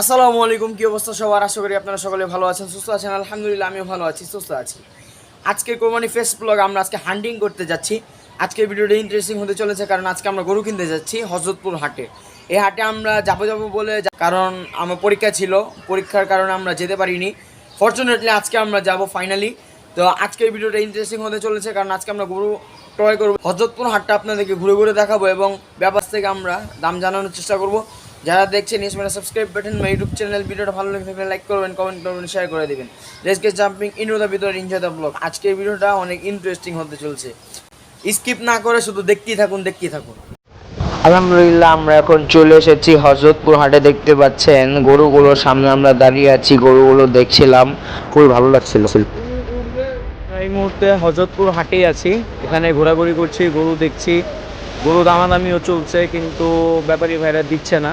আসসালামু আলাইকুম, কি অবস্থা সবার? আশা করি আপনারা সকলে ভালো আছেন, সুস্থ আছেন। আলহামদুলিল্লাহ, আমিও ভালো আছি, সুস্থ আছি। আজকের কোরবানি ফেস ব্লগ আমরা আজকে হান্টিং করতে যাচ্ছি। আজকের ভিডিওটা ইন্টারেস্টিং হতে চলেছে কারণ আজকে আমরা গরু কিনতে যাচ্ছি হজরতপুর হাটে। এই হাটে আমরা যাব যাব বলে কারণ আমার পরীক্ষা ছিল, পরীক্ষার কারণে আমরা যেতে পারিনি। ফর্চুনেটলি আজকে আমরা যাব ফাইনালি তো আজকের ভিডিওটা ইন্টারেস্টিং হতে চলেছে কারণ আজকে আমরা গরু ক্রয় করব। হজরতপুর হাটটা আপনাদেরকে ঘুরে ঘুরে দেখাবো এবং ব্যাপার থেকে আমরা দাম জানানোর চেষ্টা করব। যারা দেখছেন Ismail subscribe button my YouTube channel ভিডিওটা ভালো লেগে থাকলে লাইক করবেন কমেন্ট করবেন শেয়ার করে দিবেন। Let's get jumping in the ভিতর এনজয় দ্য ব্লগ আজকের ভিডিওটা অনেক ইন্টারেস্টিং হতে চলছে। স্কিপ না করে শুধু দেখতেই থাকুন দেখতেই থাকুন। আলহামদুলিল্লাহ আমরা এখন চলে এসেছি হজরতপুর হাটে দেখতে পাচ্ছেন গরুগুলোর সামনে আমরা দাঁড়িয়ে আছি গরুগুলো দেখছিলাম। খুবই ভালো লাগছিল। এই মুহূর্তে হজরতপুর হাটেই আছি। এখানে ঘোরাঘুরি করছি গরু দেখছি। গরু দামাদামিও চলছে কিন্তু ব্যাপারী ভাইরা দিচ্ছে না।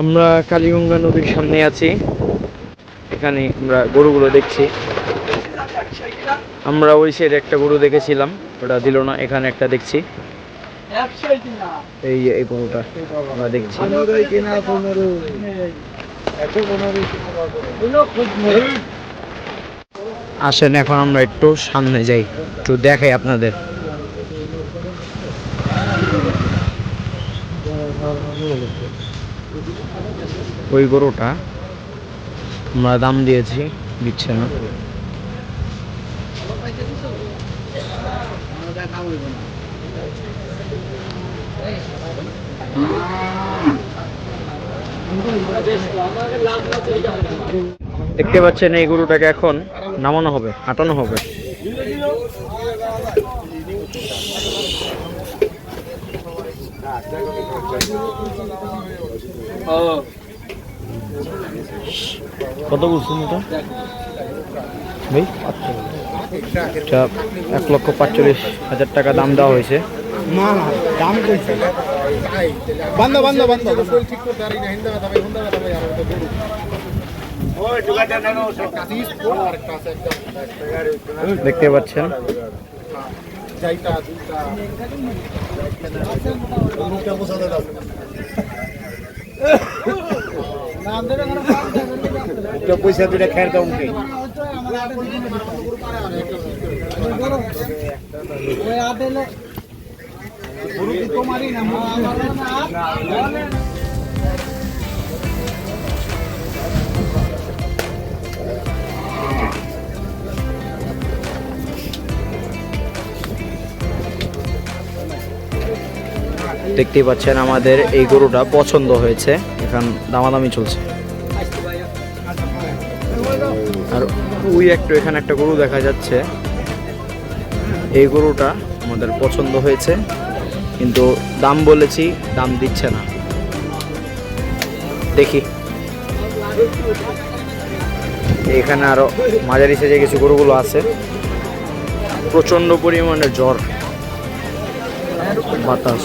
আমরা কালীগঙ্গা নদীর সামনে আছি। এখানে আমরা গরুগুলো দেখছি। আমরা ওই সাইডে একটা গরু দেখেছিলাম ওটা দিল না এখানে একটা দেখছি। এই এই গরুটা আমরা দেখছি। আসেন, এখন আমরা একটু সামনে যাই, একটু দেখাই আপনাদের। ওই গরুটা আমরা দাম দিয়েছি, দিচ্ছে না। দেখতে পাচ্ছেন এই গরুটাকে এখন নামানো হবে, হাঁটানো হবে। কত বলছেন এটা? আচ্ছা এক লক্ষ পাঁচচল্লিশ হাজার টাকা দাম দেওয়া হয়েছে। দাম কইছে। বন্ধ বন্ধ বন্ধ ঠিক করতে দেখতে পাচ্ছেন। পয়সা দুটা খের দাও উঠে দেখতেই পাচ্ছেন আমাদের এই গরুটা পছন্দ হয়েছে। এখন দামাদামি চলছে। আর ওই একটু এখানে একটা গরু দেখা যাচ্ছে। এই গরুটা আমাদের পছন্দ হয়েছে, কিন্তু দাম বলেছি, দাম দিচ্ছে না। দেখি। এখানে আরও মাঝারি সাইজে কিছু গরুগুলো আছে। প্রচণ্ড পরিমাণে জ্বর, বাতাস।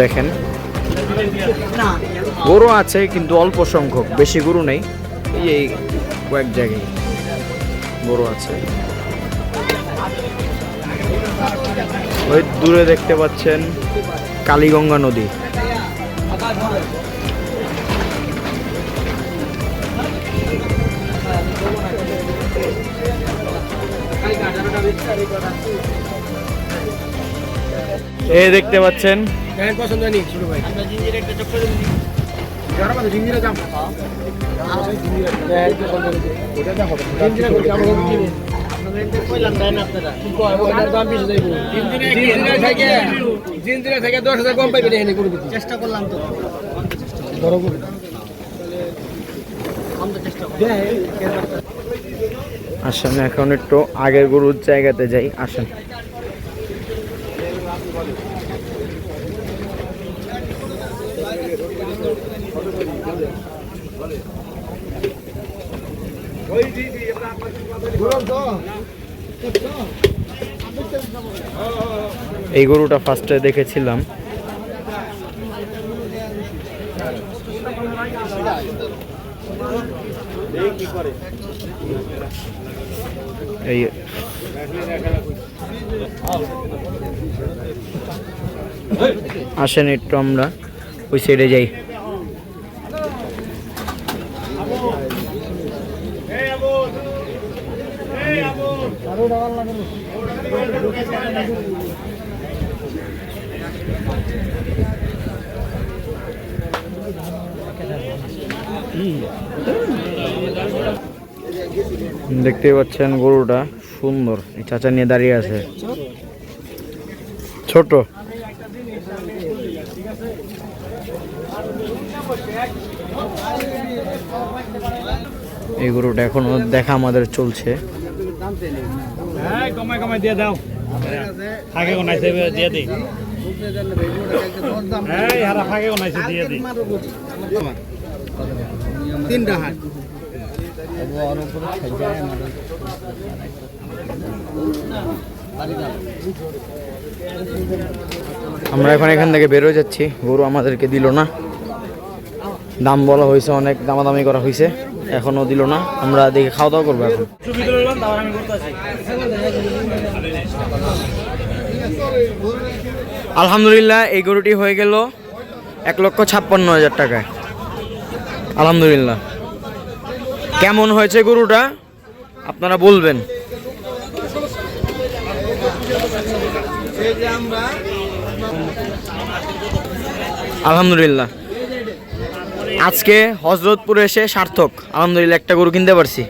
দেখেন। গরু আছে কিন্তু অল্প সংখ্যক বেশি গরু নেই। এই কয়েক জায়গায় গরু আছে। ওই দূরে দেখতে পাচ্ছেন কালীগঙ্গা নদী। এই দেখতে পাচ্ছেন। জিঞ্জিরা জাম। ওটা যা চেষ্টা করলাম তো। আসেন এখন একটু আগের গরুর জায়গাতে যাই আসেন। এই গরুটা ফার্স্টে দেখেছিলাম। এই আসেন একটু আমরা ওই সাইডে যাই। দেখতে পাচ্ছেন গরুটা সুন্দর। এই চাচা নিয়ে দাঁড়িয়ে আছে। ছোট। এই গরুটা এখনও দেখা আমাদের চলছে। কমাই কমাই দিয়ে দাও। ফাঁকে কোনাইছে দিয়ে দিই। এই হারা ফাঁকে কোনাইছে দিয়ে দিই। তিনটা হাট। আমরা এখন এখান থেকে বেরো যাচ্ছি। গরু আমাদেরকে দিল না। দাম বলা হয়েছে অনেক দামাদামি করা হয়েছে। এখনও দিল না। আমরা দেখে খাওয়া দাওয়া করব এখন। আলহামদুলিল্লাহ, এই গরুটি হয়ে গেল এক লক্ষ ছাপ্পান্ন হাজার টাকায়। আলহামদুলিল্লাহ। কেমন হয়েছে গরুটা? আপনারা বলবেন। আলহামদুলিল্লাহ। আজকে হজরতপুরে এসে সার্থক। আলহামদুলিল্লাহ একটা গরু কিনতে পারছি।